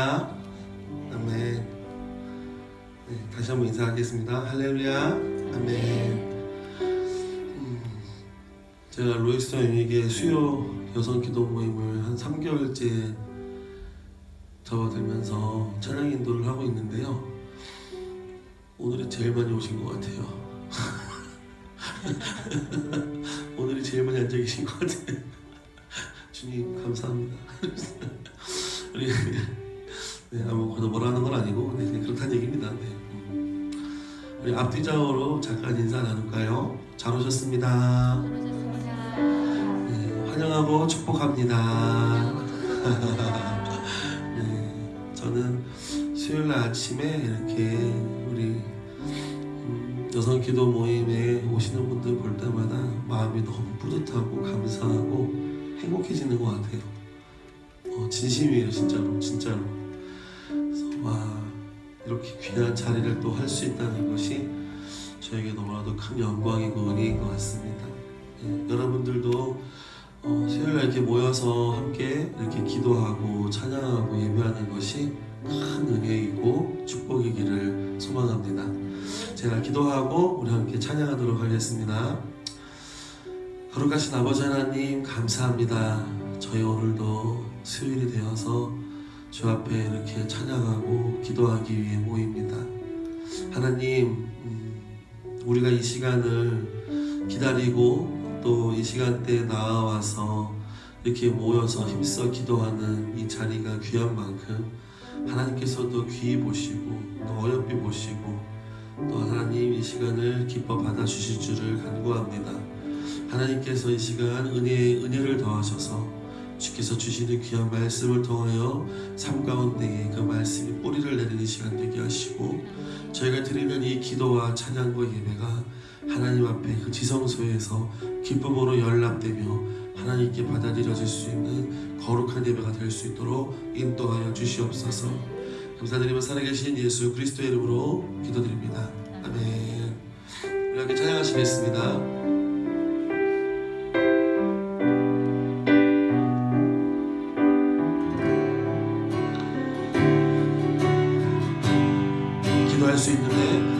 할렐루야. 아멘. 네, 다시 한번 인사하겠습니다. 할렐루야. 아멘. 음, 제가 로이스 형에게 수요 여성 기도 모임을 한 3개월째 접어들면서 찬양 인도를 하고 있는데요. 오늘이 제일 많이 오신 것 같아요. 오늘이 제일 많이 앉아 계신 것 같아요. 주님 감사합니다. 우리 네, 아무거나 뭐라 하는 건 아니고 네, 그렇다는 얘기입니다. 네. 음. 우리 앞뒤 좌우로 잠깐 인사 나눌까요? 잘 오셨습니다. 네, 환영하고 축복합니다. 네, 저는 수요일 날 아침에 이렇게 우리 음, 여성 기도 모임에 오시는 분들 볼 때마다 마음이 너무 뿌듯하고 감사하고 행복해지는 것 같아요. 어, 진심이에요, 진짜로, 진짜로. 와 이렇게 귀한 자리를 또 할 수 있다는 것이 저에게 너무나도 큰 영광이고 은혜인 것 같습니다. 예, 여러분들도 어, 수요일 날 이렇게 모여서 함께 이렇게 기도하고 찬양하고 예배하는 것이 큰 은혜이고 축복이기를 소망합니다. 제가 기도하고 우리 함께 찬양하도록 하겠습니다. 거룩하신 아버지 하나님 감사합니다. 저희 오늘도 수요일이 되어서 주 앞에 이렇게 찬양하고 기도하기 위해 모입니다. 하나님, 음, 우리가 이 시간을 기다리고 또 이 시간대에 나와서 이렇게 모여서 힘써 기도하는 이 자리가 귀한 만큼 하나님께서도 귀히 보시고 또 어여삐 보시고 또 하나님 이 시간을 기뻐 받아주실 줄을 간구합니다. 하나님께서 이 시간 은혜, 은혜를 더하셔서 주께서 주시는 귀한 말씀을 통하여 삶 가운데에 그 말씀이 뿌리를 내리는 시간 되게 하시고 저희가 드리는 이 기도와 찬양과 예배가 하나님 앞에 그 지성소에서 기쁨으로 연락되며 하나님께 받아들여질 수 있는 거룩한 예배가 될 수 있도록 인도하여 주시옵소서. 감사드리며 살아계신 예수 그리스도의 이름으로 기도드립니다. 아멘. 함께 찬양하시겠습니다 기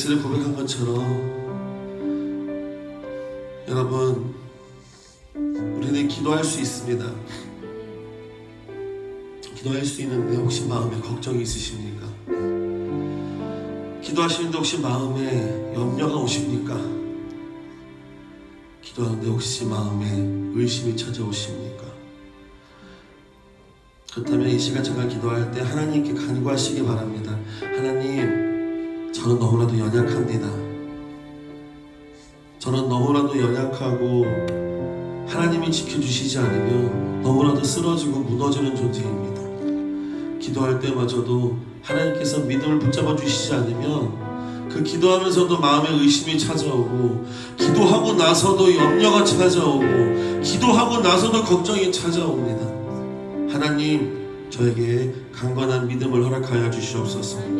엑셀을 고백한 것처럼 여러분 우리는 기도할 수 있습니다. 기도할 수 있는데 혹시 마음에 걱정이 있으십니까? 기도하시는데 혹시 마음에 염려가 오십니까? 기도하는데 혹시 마음에 의심이 찾아오십니까? 그렇다면 이 시간 잠깐 기도할 때 하나님께 간구하시기 바랍니다. 저는 너무나도 연약합니다. 저는 너무나도 연약하고 하나님이 지켜주시지 않으면 너무나도 쓰러지고 무너지는 존재입니다. 기도할 때마저도 하나님께서 믿음을 붙잡아 주시지 않으면 그 기도하면서도 마음에 의심이 찾아오고 기도하고 나서도 염려가 찾아오고 기도하고 나서도 걱정이 찾아옵니다. 하나님 저에게 강건한 믿음을 허락하여 주시옵소서.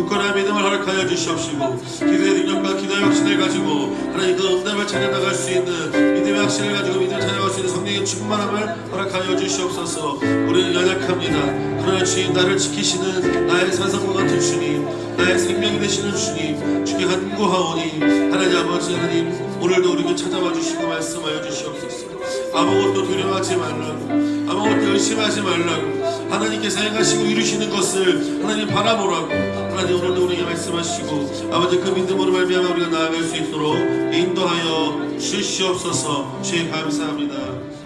굳건한 믿음을 허락하여 주시옵시고 기도의 능력과 기도의 확신을 가지고 하나님 그 응답을 찾아나갈 수 있는 믿음의 확신을 가지고 믿음을 찾아갈 수 있는 성령의 충만함을 허락하여 주시옵소서. 우리는 연약합니다. 그러나 주님 나를 지키시는 나의 산성과 같은 주님 나의 생명이 되시는 주님 주께 간구하오니 하나님 아버지 하나님 오늘도 우리를 찾아와 주시고 말씀하여 주시옵소서 아무것도 두려워하지 말라고 아무것도 의심하지 말라고 하나님께서 행하시고 이루시는 것을 하나님 바라보라고 하나님 오늘도 우리에게 말씀하시고 아버지 그 믿음으로 말미암아 우리가 나아갈 수 있도록 인도하여 주시옵소서. 주님 감사합니다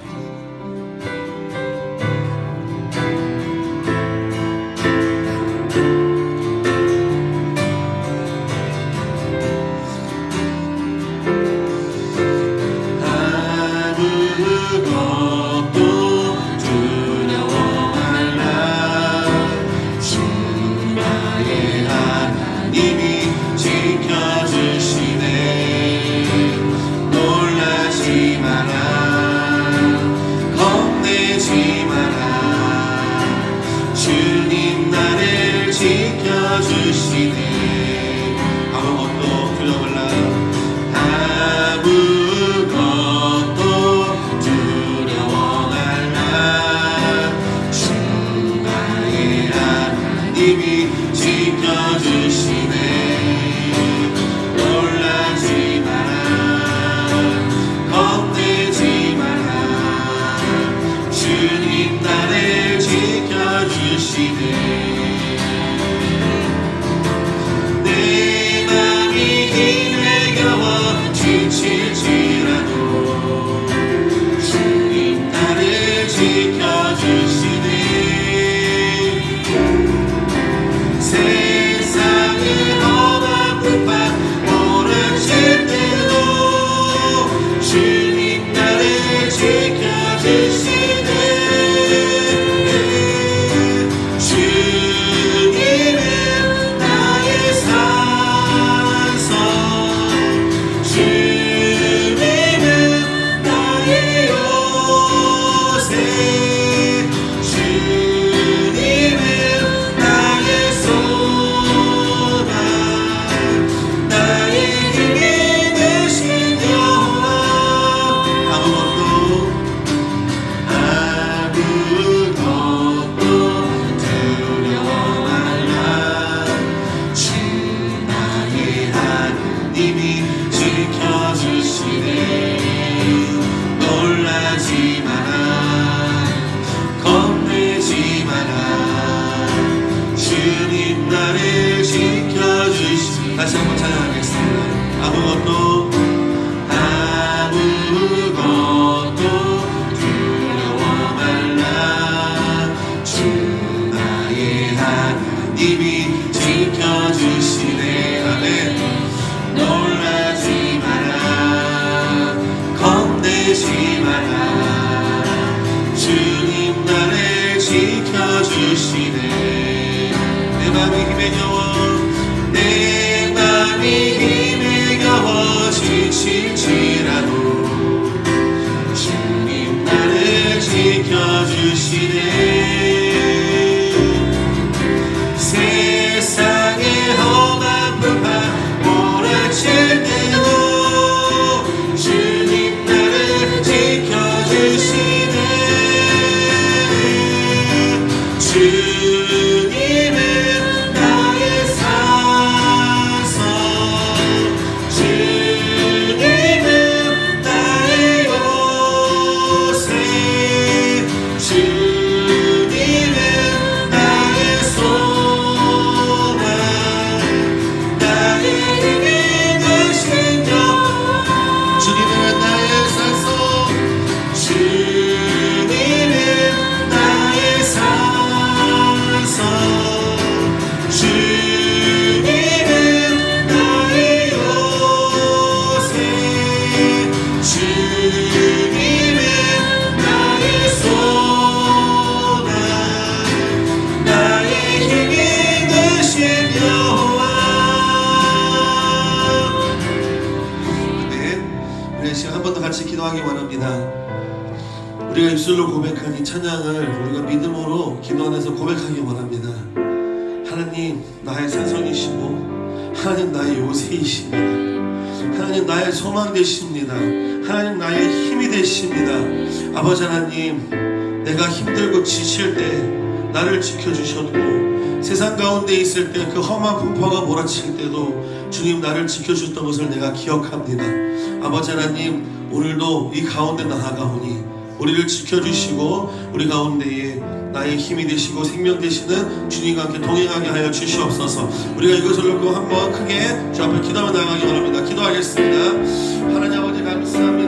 주 같이 기도하기 원합니다. 우리가 입술로 고백한 이 찬양을 우리가 믿음으로 기도 안에서 고백하기 원합니다. 하나님 나의 산성이시고 하나님 나의 요새이십니다. 하나님 나의 소망 되십니다. 하나님 나의 힘이 되십니다. 아버지 하나님 내가 힘들고 지칠 때 나를 지켜주셨고 세상 가운데 있을 때 그 험한 풍파가 몰아칠 때도 주님 나를 지켜주셨던 것을 내가 기억합니다. 아버지 하나님 오늘도 이 가운데 나아가오니 우리를 지켜주시고 우리 가운데에 나의 힘이 되시고 생명 되시는 주님과 함께 동행하게 하여 주시옵소서. 우리가 이것을 놓고 한번 크게 주 앞에 기도하며 나가기 원합니다. 기도하겠습니다. 하나님 아버지 감사합니다